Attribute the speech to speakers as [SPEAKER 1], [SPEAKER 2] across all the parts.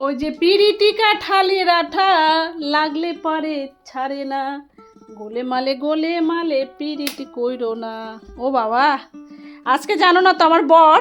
[SPEAKER 1] ওই যে পিরিতিকা ঠালে রাঠা লাগলে পারে ছাড়ে না। গোলে মালে গোলে মালে পিরিতি কইরো না। ও বাবা, আজকে জানো না তো আমার বর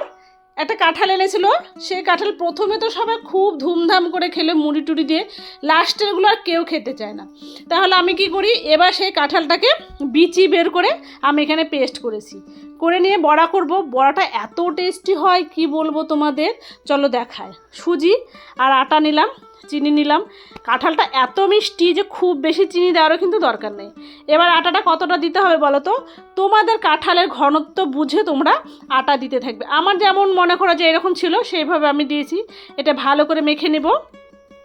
[SPEAKER 1] একটা কাঁঠাল এনেছিল। সেই কাঁঠাল প্রথমে তো সবাই খুব ধুমধাম করে খেলে মুড়ি টুড়ি দিয়ে। লাস্টেরগুলো আর কেউ খেতে চায় না। তাহলে আমি কি করি? এবার সেই কাঁঠালটাকে বিচি বের করে আমি এখানে পেস্ট করেছি। করে নিয়ে বড়া করব। বড়াটা এত টেস্টি হয়, কি বলব তোমাদের? চলো দেখায়। সুজি আর আটা নিলাম। চিনি নিলাম। কাঁঠালটা এত মিষ্টি যে খুব বেশি চিনি দেওয়ারও কিন্তু দরকার নেই। এবার আটাটা কতটা দিতে হবে বলো তো? তোমাদের কাঁঠালের ঘনত্ব বুঝে তোমরা আটা দিতে থাকবে। আমার যেমন মনে করো যে এরকম ছিল, সেইভাবে আমি দিয়েছি। এটা ভালো করে মেখে নেব।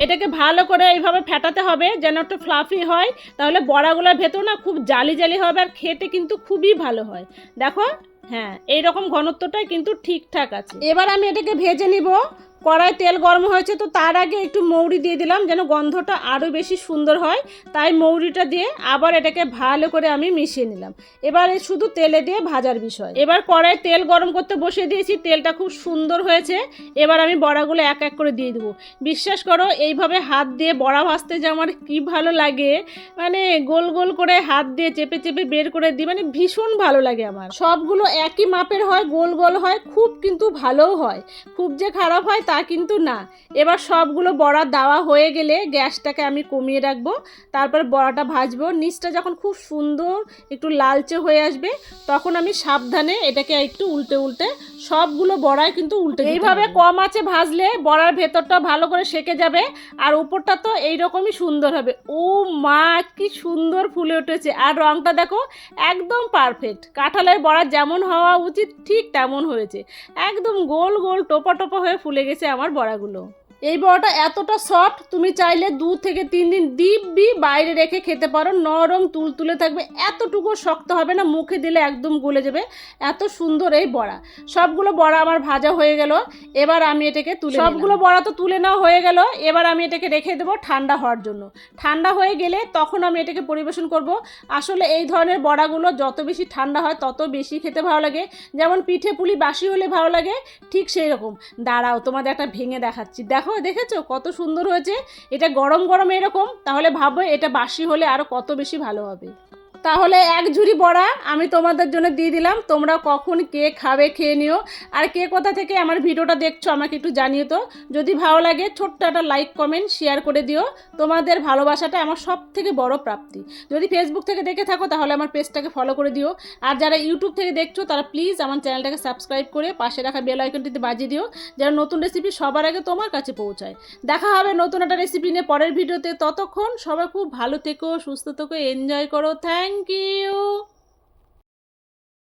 [SPEAKER 1] এটাকে ভালো করে এইভাবে ফেটাতে হবে যেন একটু ফ্লাফি হয়। তাহলে বড়াগুলোর ভেতর না খুব জালি জালি হবে আর খেতে কিন্তু খুবই ভালো হয়। দেখো হ্যাঁ এইরকম ঘনত্বটাই কিন্তু ঠিকঠাক আছে। এবার আমি এটাকে ভেজে নিব। কড়াই তেল গরম হয়েছে তো তার আগে একটু মৌরি দিয়ে দিলাম যেন গন্ধটা আরও বেশি সুন্দর হয়। তাই মৌরিটা দিয়ে আবার এটাকে ভালো করে আমি মিশিয়ে নিলাম। এবার শুধু তেলে দিয়ে ভাজার বিষয়। এবার কড়াই তেল গরম করতে বসিয়ে দিয়েছি, তেলটা খুব সুন্দর হয়েছে। এবার আমি বড়াগুলো এক এক করে দিয়ে দেবো। বিশ্বাস করো, এইভাবে হাত দিয়ে বড়া ভাজতে যে আমার কী ভালো লাগে। মানে গোল গোল করে হাত দিয়ে চেপে চেপে বের করে দিই মানে ভীষণ ভালো লাগে আমার। সবগুলো একই মাপের হয়, গোল গোল হয়, খুব কিন্তু ভালোও হয়। খুব যে খারাপ হয় তা কিন্তু না। এবার সবগুলো বড়া দেওয়া হয়ে গেলে গ্যাসটাকে আমি কমিয়ে রাখব, তারপর বড়াটা ভাজবো। নিচটা যখন খুব সুন্দর একটু লালচে হয়ে আসবে, তখন আমি সাবধানে এটাকে একটু উল্টে উল্টে সবগুলো বড়াই কিন্তু উল্টে এইভাবে কম আছে ভাজলে বড়ার ভেতরটা ভালো করে সেকে যাবে আর উপরটা তো এইরকমই সুন্দর হবে। ও মা কি সুন্দর ফুলে উঠেছে। আর রংটা দেখো একদম পারফেক্ট কাঁঠালের বড়া যেমন হওয়া উচিত ঠিক তেমন হয়েছে। একদম গোল গোল টোপা টোপা হয়ে ফুলে গেছে আমার বড়াগুলো। এই বড়াটা এতটা সফট তুমি চাইলে দু থেকে তিন দিন দিব্যি বাইরে রেখে খেতে পারো। নরম তুলতুলে থাকবে, এতটুকু শক্ত হবে না, মুখে দিলে একদম গলে যাবে। এত সুন্দর এই বড়া। সবগুলো বড়া আমার ভাজা হয়ে গেল, এবার আমি এটাকে তুলে সবগুলো বড়া তো তুলে নেওয়া হয়ে গেল, এবার আমি এটাকে রেখে দেবো ঠান্ডা হওয়ার জন্য। ঠান্ডা হয়ে গেলে তখন আমি এটাকে পরিবেশন করব। আসলে এই ধরনের বড়াগুলো যত বেশি ঠান্ডা হয়, তত বেশি খেতে ভালো লাগে। যেমন পিঠে পুলি, বাসি হলে ভালো লাগে, ঠিক সেই রকম দাঁড়াও, তোমাদের একটা ভেঙে দেখাচ্ছি। দেখো দেখেছ? কত সুন্দর হয়েছে। এটা গরম গরম এরকম, তাহলে ভাবো এটা বাসি হলে আরও কত বেশি ভালো হবে। তাহলে এক ঝুড়ি বড়া আমি তোমাদের জন্য দিয়ে দিলাম। তোমরা কখন কে খাবে খেয়ে নিও। আর কে কোথা থেকে আমার ভিডিওটা দেখছ আমাকে একটু জানিও তো। যদি ভালো লাগে ছোট্ট একটা লাইক, কমেন্ট, শেয়ার করে দিও। তোমাদের ভালোবাসাটা আমার সব থেকে বড় প্রাপ্তি। যদি ফেসবুক থেকে দেখে থাকো তাহলে আমার পেজটাকে ফলো করে দিও। আর যারা ইউটিউব থেকে দেখছ তারা প্লিজ আমার চ্যানেলটাকে সাবস্ক্রাইব করে পাশে রাখা বেল আইকনটিতে বাজিয়ে দিও। যেন নতুন রেসিপি সবার আগে তোমার কাছে পৌঁছায়। দেখা হবে নতুন একটা রেসিপি নিয়ে পরের ভিডিওতে। ততক্ষণ সবাই খুব ভালো থেকো, সুস্থ থেকো এনজয় করো। থ্যাংক 땡큐